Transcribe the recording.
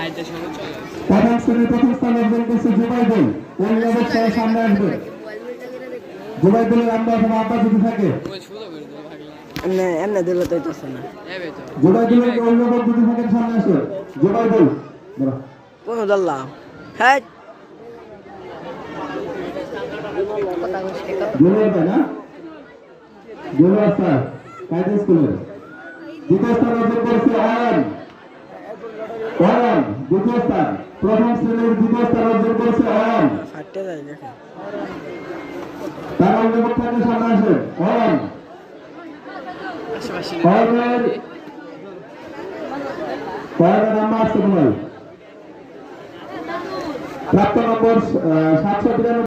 প্রথম শ্রেণির প্রথম স্থান অর্জন করছে জুবাইদুল অন্য অবস্থায় সামনে আসবে। জুবাইদুলের আমরা অথবা আব্বা যদি থাকে। এমনি এমনি দিলে তো হইতেছে না। জুবাইদুলের অভিভাবক যদি থাকেন সামনে আসে জুবাইদুল কোনো দল্লাম হ্যাঁ। জুনিয়র না? জুনিয়র স্যার কায়দা স্কুলের। দ্বিতীয় স্থান অর্জন করেছে দ্বিতীয় স্থান প্রথম শ্রেণির দ্বিতীয় স্থান অর্জন করেছে অয়ন তার অভিভাবক থাকে সামনে আসে অয়ন অয়নের অয়নের নাম্বার আসছে তোমার প্রাপ্ত নম্বর সাতশো তিরানব্বই।